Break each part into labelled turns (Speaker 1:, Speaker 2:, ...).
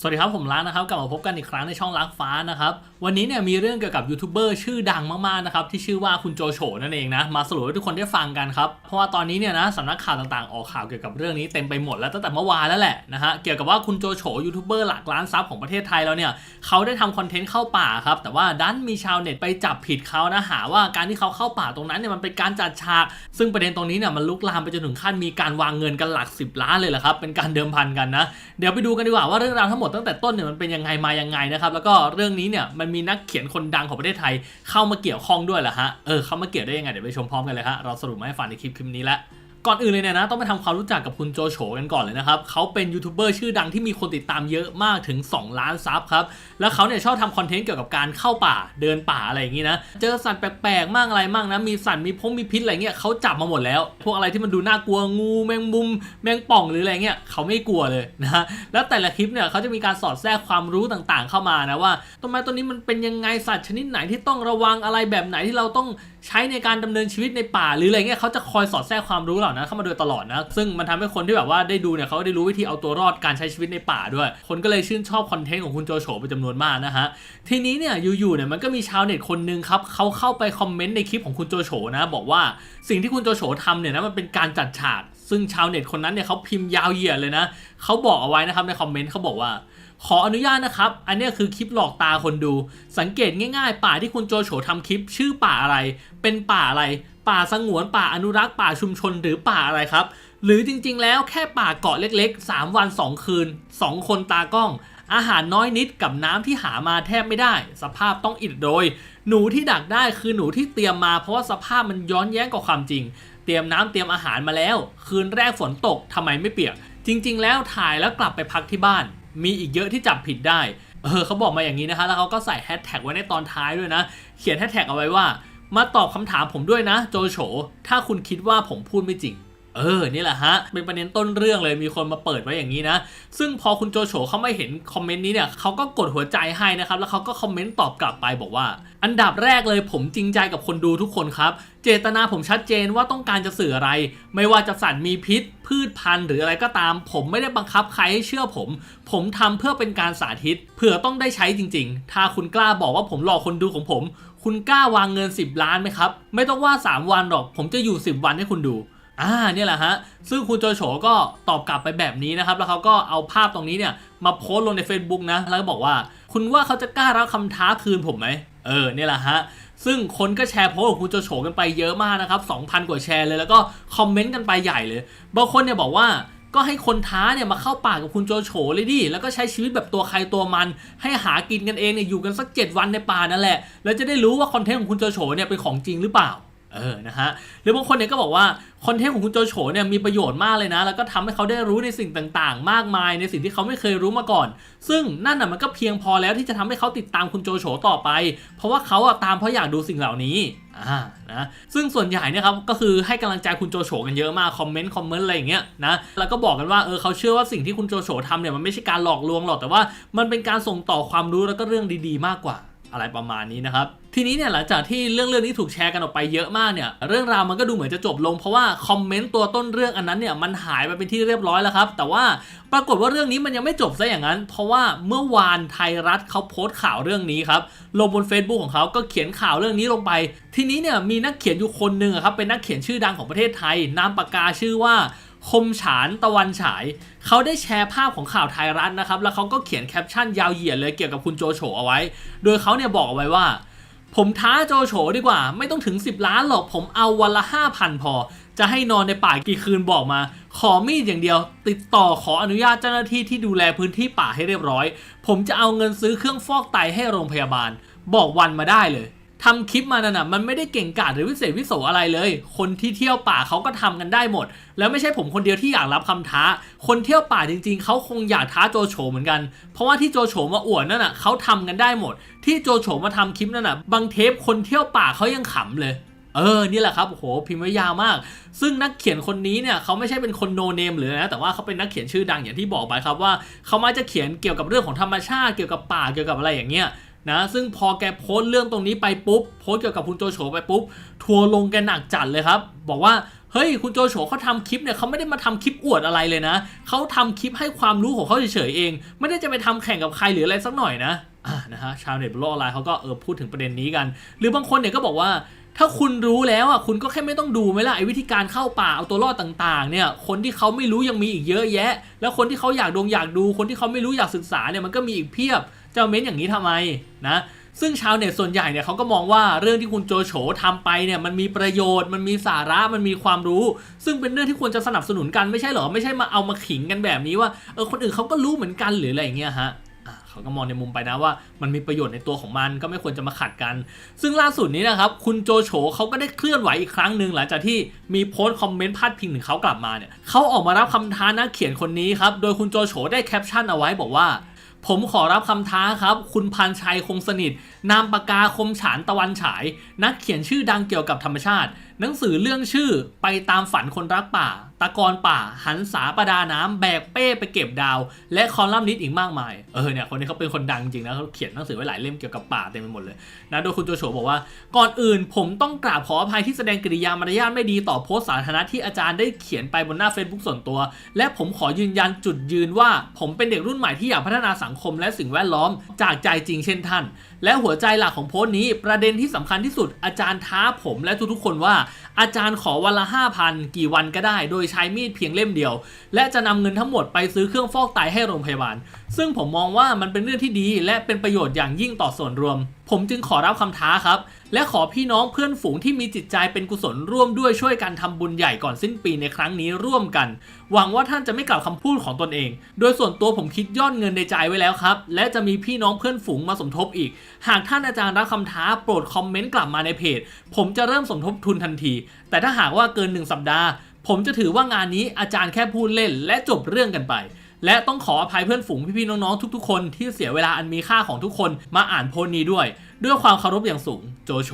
Speaker 1: สวัสดีครับผมล้างนะครับกลับมาพบกันอีกครั้งในช่องล้างฟ้านะครับวันนี้เนี่ยมีเรื่องเกี่ยวกับยูทูบเบอร์ชื่อดังมากๆนะครับที่ชื่อว่าคุณโจโฉนั่นเองนะมาสรุปให้ทุกคนได้ฟังกันครับเพราะว่าตอนนี้เนี่ยนะสำนักข่าวต่างๆออกข่าวเกี่ยวกับเรื่องนี้เต็มไปหมดแล้วตั้งแต่เมื่อวานแล้วแหละนะฮะเกี่ยวกับว่าคุณโจโฉยูทูบเบอร์หลักล้านซับของประเทศไทยแล้วเนี่ยเขาได้ทำคอนเทนต์เข้าป่าครับแต่ว่าดันมีชาวเน็ตไปจับผิดเขานะหาว่าการที่เขาเข้าป่าตรงนั้นเนี่ยมันเป็นการจัดฉาก ซึ่งประเด็นตรงนี้เนี่ยมันลุกลามไปจนถึงขั้นมีการวางเงินกันหลัก 10 ล้านเลยแหละครับเป็นการเดิมพันกันนะเดี๋ยวไปดูกันดีกว่าว่าเรื่องราวทั้งหมดตั้งแต่ต้นเนี่ยมันเป็นยังไงมายังไงนะครับแล้วก็เรื่องนี้เนี่ยมันมีนักเขียนคนดังของประเทศไทยเข้ามาเกี่ยวข้องด้วยเหรอฮะเออเข้ามาเกี่ยวได้ยังไงเดี๋ยวไปชมพร้อมกันเลยฮะเราสรุปมาให้ฟังในคลิปคลิปนี้ละ ก่อนอื่นเลยเนี่ยนะต้องไปทำความรู้จักกับคุณโจโฉกันก่อนเลยนะครับเขาเป็นยูทูบเบอร์ชื่อดังที่มีคนติดตามเยอะมากถึง 2 ล้านซับครับ แล้วเขาเนี่ยชอบทำคอนเทนต์เกี่ยวกับการเข้าป่าเดินป่าอะไรอย่างนี้นะ เจอสัตว์แปลกๆมากอะไรมากนะ มีสัตว์มีพงมีพิษอะไรเงี้ยเขาจับมาหมดแล้ว พวกอะไรที่มันดูน่ากลัวงูแมงมุม แมงป่องหรืออะไรเงี้ยเขาไม่กลัวเลยนะแล้วแต่ละคลิปเนี่ยเขาจะมีการสอดแทรกความรู้ต่างๆ เข้ามานะว่าต้นไม้ต้นนี้มันเป็นยังไงสัตว์ชนิดไหนที่ต้องระวังอะไรแบบไหนที่เราต้องใช้ในการดำเนินชีวิตในป่าหรืออะไรเงี้ยเขาจะคอยสอดแทรกความรู้เหล่านั้นเข้ามาโดยตลอดนะ ซึ่งมันทำให้คนที่แบบว่าได้ดูเนี่ยเขาได้รู้วิธีเอาตัวรอดการใช้ชีวิตในป่าด้วย คนก็เลยชื่นชอบคอนเทนต์ของคุณโจโฉเป็นจำนวนมากนะฮะ ทีนี้เนี่ยอยู่ๆเนี่ยมันก็มีชาวเน็ตคนนึงครับเขาเข้าไปคอมเมนต์ในคลิปของคุณโจโฉนะ บอกว่าสิ่งที่คุณโจโฉทำเนี่ยนะมันเป็นการจัดฉาก ซึ่งชาวเน็ตคนนั้นเนี่ยเขาพิมพ์ยาวเหยียดเลยนะเขาบอกเอาไว้นะครับในคอมเมนต์เขาบอกว่า ขออนุญาตนะครับ อันนี้คือคลิปหลอกตาคนดู สังเกตง่ายๆ ป่าที่คุณโจโฉทำคลิป ชื่อป่าอะไร เป็นป่าอะไร ป่าสงวน ป่าอนุรักษ์ ป่าชุมชน หรือป่าอะไรครับ หรือจริงๆ แล้วแค่ป่าเกาะเล็ก ๆ 3 วัน 2 คืน 2 คนตากล้อง อาหารน้อยนิดกับน้ำที่หามาแทบไม่ได้ สภาพต้องอิดโรย หนูที่ดักได้คือหนูที่เตรียมมา เพราะว่าสภาพมันย้อนแย้งกับความจริง เตรียมน้ำเตรียมอาหารมาแล้ว คืนแรกฝนตกทำไมไม่เปียก จริง ๆ แล้วถ่ายแล้วกลับไปพักที่บ้าน มีอีกเยอะที่จับผิดได้ เออเขาบอกมาอย่างนี้นะคะ แล้วเขาก็ใส่แฮชแท็กไว้ในตอนท้ายด้วยนะ เขียนแฮชแท็กเอาไว้ว่า มาตอบคำถามผมด้วยนะ โจโฉถ้าคุณคิดว่าผมพูดไม่จริง เออ นี่แหละฮะ เป็นประเด็นต้นเรื่องเลยมีคนมาเปิดไว้อย่างนี้นะ ซึ่งพอคุณโจโฉเขาไม่เห็นคอมเมนต์นี้เนี่ยเขาก็กดหัวใจให้นะครับ แล้วเขาก็คอมเมนต์ตอบกลับไปบอกว่า อันดับแรกเลยผมจริงใจกับคนดูทุกคนครับ เจตนาผมชัดเจนว่าต้องการจะสื่ออะไร ไม่ว่าจะสัตว์มีพิษ พืชพันธุ์หรืออะไรก็ตาม ผมไม่ได้บังคับใครให้เชื่อผม ผมทำเพื่อเป็นการสาธิตเผื่อต้องได้ใช้จริง ๆ ถ้าคุณกล้าบอกว่าผมหลอกคนดูของผม คุณกล้าวางเงิน 10 ล้านไหมครับไม่ต้องว่า 3 วันหรอก ผมจะอยู่ 10 วันให้คุณดู อ่าเนี่ยแหละฮะ ซึ่งคุณโจโฉก็ตอบกลับไปแบบนี้นะครับ แล้วเขาก็เอาภาพตรงนี้เนี่ย มาโพสต์ลงใน Facebook นะ แล้วก็บอกว่า คุณว่าเขาจะกล้ารับคำท้าคืนผมไหม เออเนี่ยแหละฮะ ซึ่งคนก็แชร์โพสต์ของคุณโจโฉกันไปเยอะมากนะครับ 2,000 กว่าแชร์เลย แล้วก็คอมเมนต์กันไปใหญ่เลย บางคนเนี่ยบอกว่าก็ให้คนท้าเนี่ยมาเข้าป่ากับคุณโจโฉเลยดิ แล้วก็ใช้ชีวิตแบบตัวใครตัวมัน ให้หากินกันเองเนี่ยอยู่กันสัก 7 วันในป่านั่นแหละ แล้วจะได้รู้ว่าคอนเทนต์ของคุณโจโฉเนี่ยเป็นของจริงหรือเปล่า เออนะฮะหรือบางคนเนี่ยก็บอกว่าคอนเทนต์ของคุณโจโฉเนี่ยมีประโยชน์มากเลยนะ แล้วก็ทำให้เขาได้รู้ในสิ่งต่างๆ มากมายในสิ่งที่เขาไม่เคยรู้มาก่อน ซึ่งนั่นน่ะมันก็เพียงพอแล้วที่จะทำให้เขาติดตามคุณโจโฉต่อไป เพราะว่าเขาอะตามเพราะอยากดูสิ่งเหล่านี้อ่านะซึ่งส่วนใหญ่เนี่ยครับก็คือให้กำลังใจคุณโจโฉกันเยอะมากคอมเมนต์คอมเมนต์อะไรอย่างเงี้ยนะแล้วก็บอกกันว่าเออเขาเชื่อว่าสิ่งที่คุณโจโฉทำเนี่ยมันไม่ใช่การหลอกลวงหรอกแต่ว่ามันเป็นการส่งต่อความรู้แล้วก็เรื่องดี ๆ มากกว่า อะไรประมาณนี้นะครับ ทีนี้เนี่ยหลังจากที่เรื่องเรื่องนี้ถูกแชร์กันออกไปเยอะมากเนี่ยเรื่องราวมันก็ดูเหมือนจะจบลงเพราะว่าคอมเมนต์ตัวต้นเรื่องอันนั้นเนี่ยมันหายไปเป็นที่เรียบร้อยแล้วครับ แต่ว่าปรากฏว่าเรื่องนี้มันยังไม่จบซะอย่างนั้น เพราะว่าเมื่อวานไทยรัฐเขาโพสต์ข่าวเรื่องนี้ครับลงบน Facebook ของเขาก็เขียนข่าวเรื่องนี้ลงไป ทีนี้เนี่ยมีนักเขียนอยู่คนหนึ่งครับเป็นนักเขียนชื่อดังของประเทศไทยนามปากกาชื่อว่า คมฉานตะวันฉาย เขาได้แชร์ภาพของข่าวไทยรัฐนะครับ แล้วเขาก็เขียนแคปชั่นยาวเหยียดเลยเกี่ยวกับคุณโจโฉเอาไว้ โดยเขาเนี่ยบอกเอาไว้ว่า ผมท้าโจโฉดีกว่า ไม่ต้องถึง 10 ล้านหรอกผมเอาวันละ 5,000 พอ จะให้นอนในป่ากี่คืนบอกมา ขอมีดอย่างเดียว ติดต่อขออนุญาตเจ้าหน้าที่ที่ดูแลพื้นที่ป่าให้เรียบร้อย ผมจะเอาเงินซื้อเครื่องฟอกไตให้โรงพยาบาล บอกวันมาได้เลย ทำคลิปมานั่นน่ะมันไม่ได้เก่งกาจหรือวิเศษวิโสอะไรเลย คนที่เที่ยวป่าเขาก็ทำกันได้หมด แล้วไม่ใช่ผมคนเดียวที่อยากรับคำท้า คนเที่ยวป่าจริง ๆเขาคงอยากท้าโจโฉเหมือนกัน เพราะว่าที่โจโฉมาอวดนั่นน่ะเขาทำกันได้หมด ที่โจโฉมาทำคลิปนั่นน่ะบางเทปคนเที่ยวป่าเขายังขำเลยเออ นี่แหละครับโอ้โห พิมพ์ไว้ยาวมาก ซึ่งนักเขียนคนนี้เนี่ยเขาไม่ใช่เป็นคนโนเนมหรือนะ แต่ว่าเขาเป็นนักเขียนชื่อดังอย่างที่บอกไปครับว่า เขามาจะเขียนเกี่ยวกับเรื่องของธรรมชาติ เกี่ยวกับป่า เกี่ยวกับอะไรอย่างเงี้ย นะซึ่งพอแกโพสเรื่องตรงนี้ไปปุ๊บโพสเกี่ยวกับคุณโจโฉไปปุ๊บทัวร์ลงแกหนักจัดเลยครับบอกว่าเฮ้ยคุณโจโฉเขาทำคลิปเนี่ยเขาไม่ได้มาทำคลิปอวดอะไรเลยนะเขาทำคลิปให้ความรู้ของเขาเฉยๆเอง ไม่ได้จะไปทำแข่งกับใครหรืออะไรสักหน่อยนะนะฮะชาวเน็ตบนโลกออนไลน์เขาก็เออพูดถึงประเด็นนี้กัน หรือบางคนเนี่ยก็บอกว่าถ้าคุณรู้แล้วอะคุณก็แค่ไม่ต้องดูไหมล่ะไอ้วิธีการเข้าป่าเอาตัวรอดต่างๆ เนี่ย คนที่เขาไม่รู้ยังมีอีกเยอะแยะ แล้วคนที่เขาอยากดงอยากดู คนที่เขาไม่รู้อยากศึกษาเนี่ยมันก็มีอีกเพียบ จะเม้นอย่างนี้ทำไมนะซึ่งชาวเน็ตส่วนใหญ่เนี่ยเขาก็มองว่าเรื่องที่คุณโจโฉทำไปเนี่ยมันมีประโยชน์ มันมีสาระมันมีความรู้ ซึ่งเป็นเรื่องที่ควรจะสนับสนุนกันไม่ใช่หรอไม่ใช่มาเอามาขิงกันแบบนี้ว่าเออคนอื่นเขาก็รู้เหมือนกันหรืออะไรอย่างเงี้ยฮะเขาก็มองในมุมไปนะว่ามันมีประโยชน์ในตัวของมันก็ไม่ควรจะมาขัดกัน ซึ่งล่าสุดนี้นะครับคุณโจโฉเขาก็ได้เคลื่อนไหวอีกครั้งหนึ่งหลังจากที่มีโพสต์คอมเมนต์พาดพิงถึงเขากลับมาเนี่ยเขาออกมารับคำท้านักเขียนคนนี้ครับโดยคุณโจโฉได้แคปชั่นเอาไว้บอกว่า ผมขอรับคำท้าครับ คุณพันชัยคงสนิทนามปากกาคมฉานตะวันฉาย นักเขียนชื่อดังเกี่ยวกับธรรมชาติ หนังสือเรื่องชื่อไปตามฝันคนรักป่า ตะกอนป่า หันสาประดาน้ำแบกเป้ไปเก็บดาว และคอลัมนิสต์อีกมากมาย เออเนี่ยคนนี้เขาเป็นคนดังจริงนะเขาเขียนหนังสือไว้หลายเล่มเกี่ยวกับป่าเต็มไปหมดเลยนะโดยคุณโจโฉบอกว่า ก่อนอื่นผมต้องกราบขออภัยที่แสดงกิริยามารยาทไม่ดีต่อโพสต์สาธารณะที่อาจารย์ได้เขียนไปบนหน้า Facebook ส่วนตัว และผมขอยืนยันจุดยืนว่า ผมเป็นเด็กรุ่นใหม่ที่อยากพัฒนาสังคมและสิ่งแวดล้อมจากใจจริงเช่นท่าน และหัวัวใจหลักของโพสต์นี้ ประเด็นที่สำคัญที่สุด อาจารย์ท้าผมและทุกๆคนว่า อาจารย์ขอวันละ 5,000 กี่วันก็ได้ โดยใช้มีดเพียงเล่มเดียว และจะนำเงินทั้งหมดไปซื้อเครื่องฟอกไตให้โรงพยาบาล ซึ่งผมมองว่ามันเป็นเรื่องที่ดีและเป็นประโยชน์อย่างยิ่งต่อส่วนรวม ผมจึงขอรับคำท้าครับ และขอพี่น้องเพื่อนฝูงที่มีจิตใจเป็นกุศลร่วมด้วยช่วยกันทำบุญใหญ่ก่อนสิ้นปีในครั้งนี้ร่วมกัน หวังว่าท่านจะไม่กลับคำพูดของตนเอง โดยส่วนตัวผมคิดยอดเงินในใจไว้แล้วครับ และจะมีพี่น้องเพื่อนฝูงมาสมทบอีก หากท่านอาจารย์รับคำท้าโปรดคอมเมนต์กลับมาในเพจ ผมจะเริ่มสมทบทุนทันที แต่ถ้าหากว่าเกินหนึ่งสัปดาห์ ผมจะถือว่างานนี้อาจารย์แค่พูดเล่น และจบเรื่องกันไป และต้องขออภัยเพื่อนฝูงพี่ๆน้องๆทุกๆคนที่เสียเวลาอันมีค่าของทุกคนมาอ่านโพสต์นี้ด้วย ด้วยความเคารพอย่างสูงโจโฉ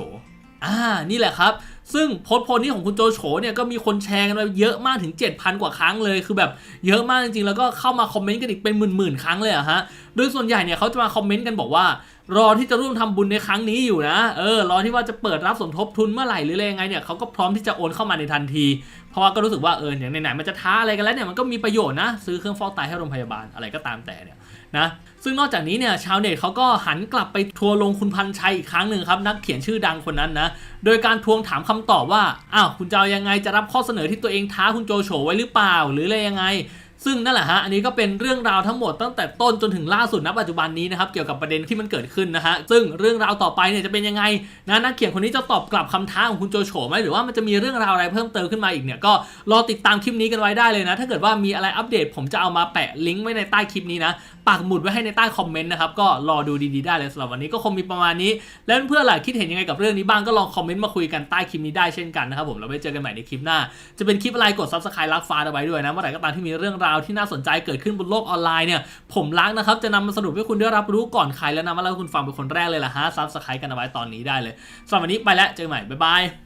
Speaker 1: อ่านี่แหละครับ ซึ่งโพสต์โพสต์นี้ของคุณโจโฉเนี่ยก็มีคนแชร์กันไปเยอะมากถึง 7,000 กว่าครั้งเลย คือแบบเยอะมากจริงๆ แล้วก็เข้ามาคอมเมนต์กันอีกเป็นหมื่นๆ ครั้งเลยอะฮะ โดยส่วนใหญ่เนี่ยเขาจะมาคอมเมนต์กันบอกว่ารอที่จะร่วมทำบุญในครั้งนี้อยู่นะ เออ รอที่ว่าจะเปิดรับสมทบทุนเมื่อไหร่หรืออะไรยังไงเนี่ยเขาก็พร้อมที่จะโอนเข้ามาในทันที เพราะว่าก็รู้สึกว่าเอออย่างไหนๆมันจะท้าอะไรกันแล้วเนี่ยมันก็มีประโยชน์นะ ซื้อเครื่องฟอกไตให้โรงพยาบาลอะไรก็ตามแต่เนี่ยนะซึ่งนอกจากนี้เนี่ยชาวเน็ตเขาก็หันกลับไปทัวร์ลงคุณพันชัยอีกครั้งหนึ่งครับนักเขียนชื่อดังคนนั้นนะโดยการทวงถามคำตอบว่าอ้าวคุณจะเอายังไงจะรับข้อเสนอที่ตัวเองท้าคุณโจโฉไว้หรือเปล่า หรืออะไรยังไง ซึ่งนั่นแหละฮะอันนี้ก็เป็นเรื่องราวทั้งหมดตั้งแต่ต้นจนถึงล่าสุดณปัจจุบันนี้นะครับเกี่ยวกับประเด็นที่มันเกิดขึ้นนะฮะซึ่งเรื่องราวต่อไปเนี่ยจะเป็นยังไงนะนักเขียนคนนี้จะตอบกลับคำท้าของคุณโจโฉไหมหรือว่ามันจะมีเรื่องราวอะไรเพิ่มเติมขึ้นมาอีกเนี่ยก็รอติดตามคลิปนี้กันไว้ได้เลยนะ ถ้าเกิดว่ามีอะไรอัปเดต ผมจะเอามาแปะลิงก์ไว้ในใต้คลิปนี้นะปักหมุดไว้ให้ในใต้คอมเมนต์นะครับก็รอดูดีๆได้เลยสำหรับวันนี้ก็คงมีประมาณนี้ แล้วเพื่อนๆล่ะคิดเห็นยังไงกับเรื่องนี้บ้างก็ลองคอมเมนต์มาคุยกันใต้คลิปนี้ได้เช่นกันนะครับผมเราไว้เจอกันใหม่ในคลิปหน้า จะเป็นคลิปอะไรกด subscribe รักฟ้าเอาไว้ด้วยนะเมื่อไหร่ก็ตามที่มีเรื่องราวที่น่าสนใจเกิดขึ้นบนโลกออนไลน์เนี่ยผมรักนะครับจะนำมาสรุปให้คุณได้รับรู้ก่อนใครและนำมาเล่าให้คุณฟังเป็นคนแรกเลยล่ะฮะซับสไครต์กันเอาไว้ตอนนี้ได้เลยสำหรับวันนี้ไปแล้วเจอกันใหม่บ๊ายบาย